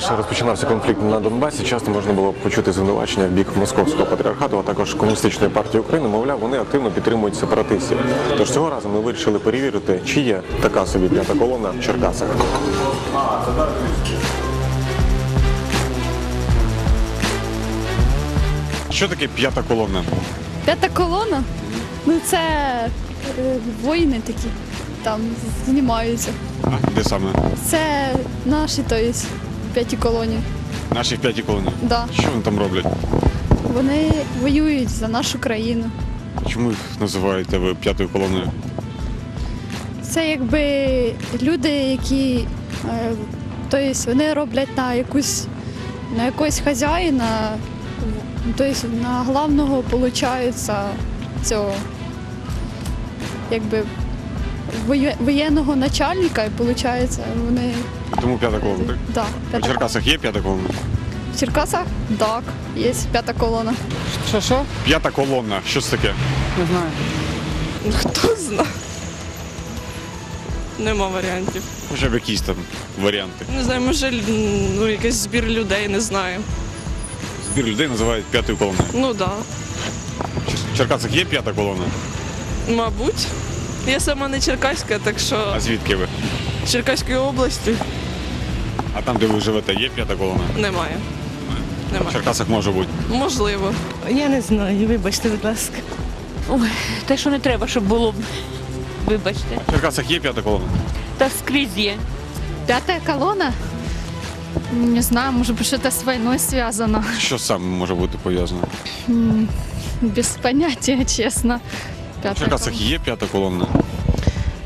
Лише розпочинався конфлікт на Донбасі, часто можна було почути звинувачення в бік московського патріархату, а також комуністичної партії України. Мовляв, вони активно підтримують сепаратистів. Тож цього разу ми вирішили перевірити, чи є така собі п'ята колона в Черкасах. Що таке п'ята колона? П'ята колона? Ну це е, воїни такі там знімаються. А де саме? Це наші, то п'яті колоні. Наші п'яті колони. Да. Що вони там роблять? Вони воюють за нашу країну. Чому їх називаєте ви п'ятою колоною? Це якби люди, які е, то вони роблять на якусь на якогось хазяїна, тобто на главного виходить цього якби воєнного начальника, і виходить, вони Тому п'ята колона, так? да, В п'ята Черкасах є п'ята колона? В Черкасах? Так, є п'ята колона. Що що? П'ята колона. Що це таке? Не знаю. Хто знає? Нема варіантів. Хоча б якісь там варіанти. Не знаю, може ну, якийсь збір людей, не знаю. Збір людей називають п'ятою колоною. Ну так. Да. В Черкасах є п'ята колона? Мабуть. Я сама не Черкаська, так що А звідки ви? Черкаської області А там, де ви живете, є п'ята колона? немає. В Немає. Черкасах може бути. Можливо. Я не знаю, вибачте, будь ласка. Ой, те, що не треба, щоб було. Вибачте. В Черкасах є п'ята колона? Та скрізь є. Пятая колонна? Не знаю, может быть, что-то с войной связано. Що саме може бути пов'язано? Без понятия, честно. В Пятая Черкасах колонна. є п'ята колона?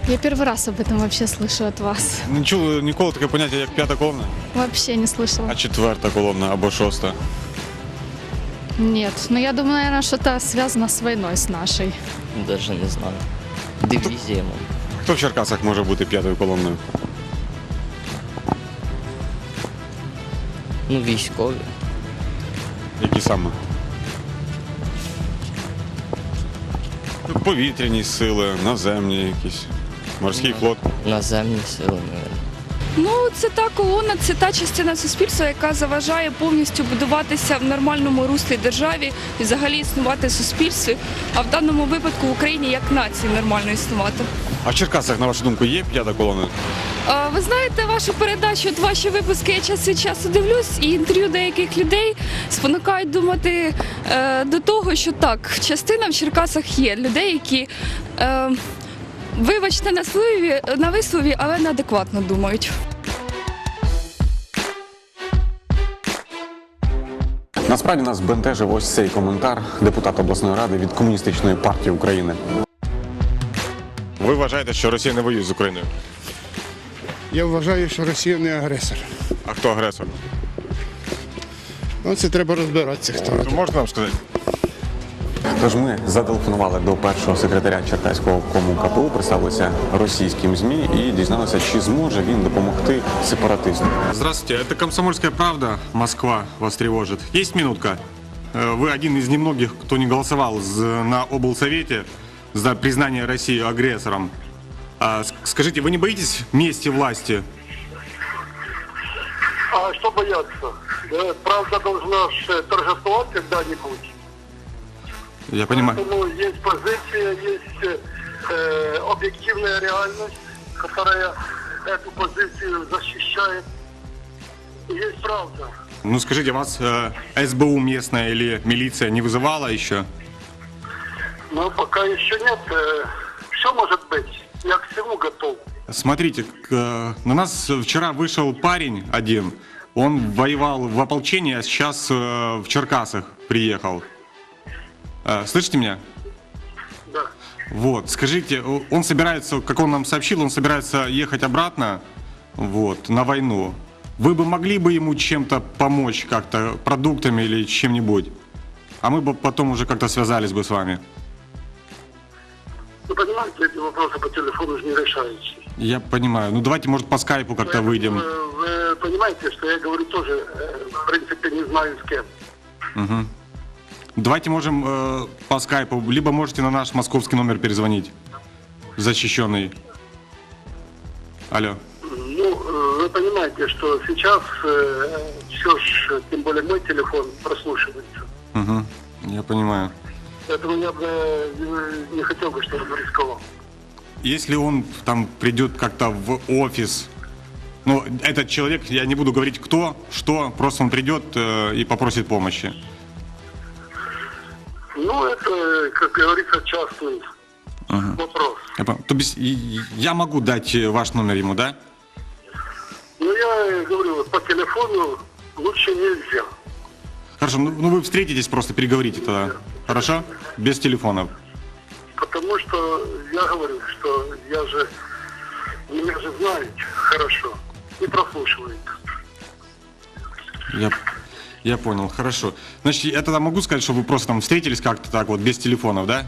Я первый раз об этом вообще слышу от вас. Не чули ніколи таке поняття, як п'ята колона? Вообще не слышала. А четверта колона або шоста? Нет, но я думаю, наверное, что-то связано с войной с нашей. Даже не знаю. Дивізія, мабуть. Хто в Черкасах може бути п'ятою колоною? Ну, військові. Які саме? Повітряні сили, наземні якісь. Морський флот. Наземні сили, мабуть. Ну, це та колона, це та частина суспільства, яка заважає повністю будуватися в нормальному руслі державі і взагалі існувати в суспільстві, а в даному випадку в Україні як нації нормально існувати. А в Черкасах, на вашу думку, є п'ята колона? А, Ви знаєте, вашу передачу, от ваші випуски я час від часу дивлюсь, і інтерв'ю деяких людей спонукають думати е, до того, що так, частина в Черкасах є людей, які. Е, Вибачте на слові на вислові, але неадекватно думають. Насправді нас бентежив ось цей коментар депутата обласної ради від комуністичної партії України. Ви вважаєте, що Росія не воює з Україною? Я вважаю, що Росія не агресор. А хто агресор? Ну, це треба розбиратися, хто. Ви можете нам сказати? Тож ми зателефонували до першого секретаря Черкаського кому КПУ, представилися російським ЗМІ і дізналися, чи зможе він допомогти сепаратистам. Здравствуйте, это «Комсомольская правда». Москва вас тревожит. Есть минутка? Э, Вы один из немногих, кто не голосовал з- на облсовете за признание России агрессором. А, с- Скажите, вы не боитесь мести власти? А что бояться? Да, правда должна ж торжествовать когда-нибудь. Я понимаю. Поэтому есть позиция, есть э, объективная реальность, которая эту позицию защищает. И есть правда. Ну скажите, вас э, СБУ местная или милиция не вызывала еще? Но пока еще нет. Э, Смотрите, на нас вчера вышел парень один. Он воевал в ополчении, а сейчас э, в Черкасах приехал. Э, Слышите меня? Да. Вот, скажите, он собирается, как он нам сообщил, он собирается ехать обратно, вот, на войну. Вы бы могли бы ему чем-то помочь, как-то продуктами или чем-нибудь? А мы бы потом уже как-то связались бы с вами. Вы понимаете, эти вопросы по телефону же не решаются. Я понимаю. Ну давайте, может, по скайпу как-то выйдем. Вы, понимаете, что я говорю тоже, э, в принципе, не знаю с кем. Давайте можем э, по скайпу, либо можете на наш московский номер перезвонить. Защищенный. Алло. Ну, э, вы понимаете, что сейчас все ж, тем более мой телефон прослушивается. Угу. Я понимаю. Поэтому я бы э, не хотел бы, чтобы рисковал. Если он там придет как-то в офис, ну, этот человек, я не буду говорить кто, что, просто он придет э, и попросит помощи. Ну, это, как говорится, частный вопрос. Я То есть я могу дать э, ваш номер ему, да? Но я говорю, по телефону лучше нельзя. Хорошо, ну, ну вы встретитесь, просто переговорите тогда. Хорошо? Без телефонов. Потому что я говорю, что я же, меня же знаете хорошо и прослушивают. Я, я понял, хорошо. Значит, я тогда могу сказать, что вы просто там встретились как-то так вот, без телефонов, да?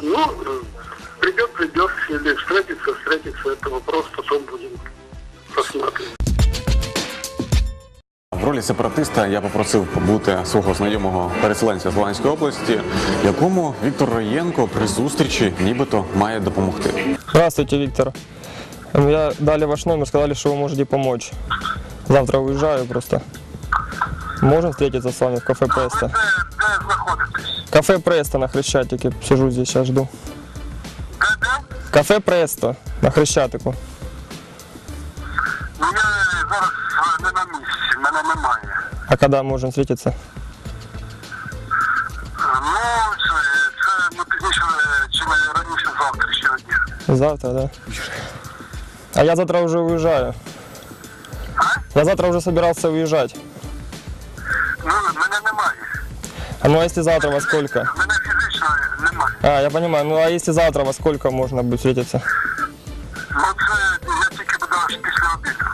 Ну, придет, придет, или встретится, встретится, это вопрос, потом будем рассматривать. Ролі сепаратиста я попросив побути свого знайомого переселенця з Луганської області, якому Віктор Роєнко при зустрічі нібито має допомогти. Здравствуйте, Виктор. Я дали ваш номер, сказали, что вы можете помочь. Завтра уезжаю просто. Можем встретиться с вами в кафе Преста? Де, знаходитесь? Кафе Преста на Хрещатике. Сижу здесь, сейчас жду. Кафе Преста на Хрещатику. А когда можем встретиться? Е, Ну, це, це ну, пізніше, е, чи не раніше завтра ще дня. Завтра, да? А я завтра уже уезжаю. Я завтра уже собирался уезжать. Ну, мене немає. А ну а если завтра во сколько? Мене фізично немає. А, я понимаю. Ну а если завтра во сколько можно будет встретиться? Ну, це я тільки буду аж після обіду.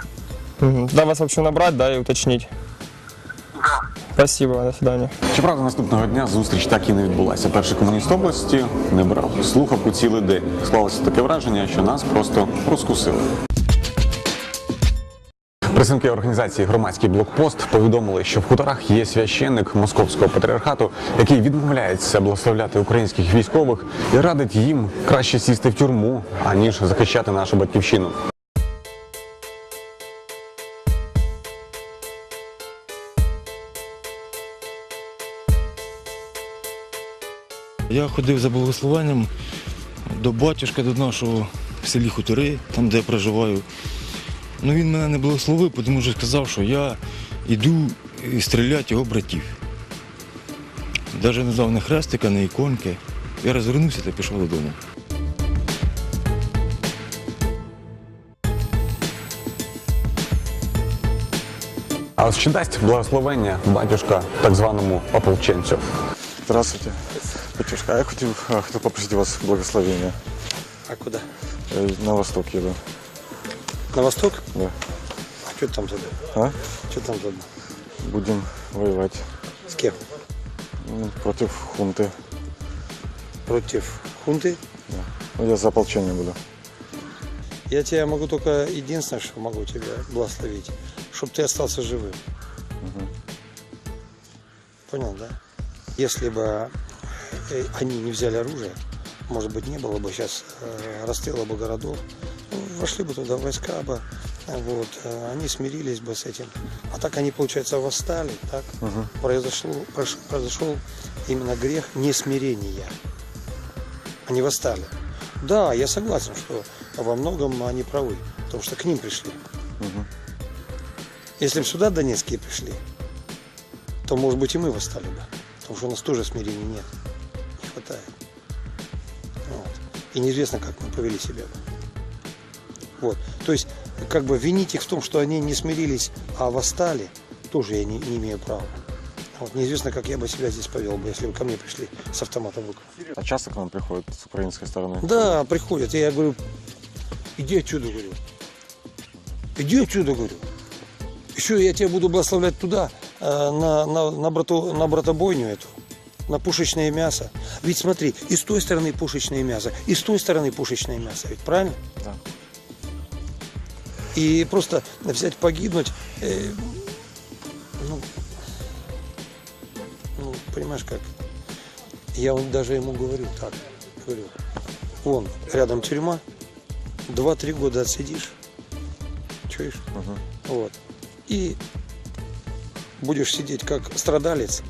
Мгм. Тогда вас, в общем, набрать, да, и уточнить. Спасибо, до свидания. Щоправда, наступного дня зустріч так і не відбулася. Перший комуніст області не брав слухавку цілий день. Склалося таке враження, що нас просто розкусили. Представники організації громадський блокпост повідомили, що в хуторах є священник московського патріархату, який відмовляється благословляти українських військових і радить їм краще сісти в тюрму, аніж захищати нашу батьківщину. Я ходив за благословенням до батюшка, до нашого в селі Хутори, там де я проживаю. Ну він мене не благословив, тому що сказав, що я йду стріляти його братів. Навіть не дав ні хрестика, ні іконки. Я розвернувся та пішов додому. А ось чи дасть благословення батюшка так званому ополченцю? Здравствуйте. Батюшка, а я хотів, а, хотів попросити у вас благословення. А куда? Е, На восток їду. На восток? Да. А что там задумал? А? Что там задумал? Будемо воювати С кем? ну, проти хунти. Против хунты? Ну, я за ополчення буду. Я тебя могу только единственное, что могу тебя благословить, чтобы ты остался живым. Понял, да? Если бы э, они не взяли оружие, может быть, не было бы сейчас э, расстрела бы городов, вошли бы туда войска бы, э, вот, э, они смирились бы с этим. А так они, получается, восстали, так? Произошло, прош- произошел именно грех несмирения. Они восстали. Да, я согласен, что во многом они правы, потому что к ним пришли. Если бы сюда донецкие пришли, то, может быть, и мы восстали бы, потому что у нас тоже смирения нет, не хватает. Вот. И неизвестно, как мы повели себя. Вот. То есть, как бы винить их в том, что они не смирились, а восстали, тоже я не, не имею права. Вот. Неизвестно, как я бы себя здесь повел бы, если бы ко мне пришли с автоматом в руках. А часто к нам приходять з української сторони? Да, приходят. И я говорю, иди отсюда, говорю. Иди отсюда, говорю. Еще я тебя буду благословлять туда, э, на, на, на, брату, на братобойню эту, на пушечное мясо. Ведь смотри, и с той стороны пушечное мясо, и с той стороны пушечное мясо. Ведь правильно? Да. И просто взять, погибнуть, э, ну, ну, понимаешь как, я вот даже ему говорю так, говорю, вон рядом тюрьма, 2-3 года отсидишь, чуешь? Вот. И будешь сидеть как страдалец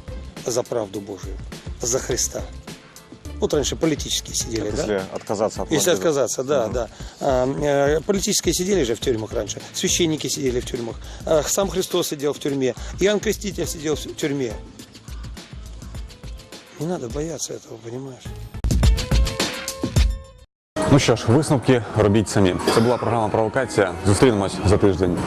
за правду Божию, за Христа. Вот раньше политические сидели, да? Если отказаться от Если владельца. отказаться, да, да. А, э, политические сидели же в тюрьмах раньше, священники сидели в тюрьмах, а, сам Христос сидел в тюрьме, Иоанн Креститель сидел в тюрьме. Не надо бояться этого, понимаешь? Ну що ж, висновки робіть самі. Це була програма Провокація. Зустрінемось за тиждень.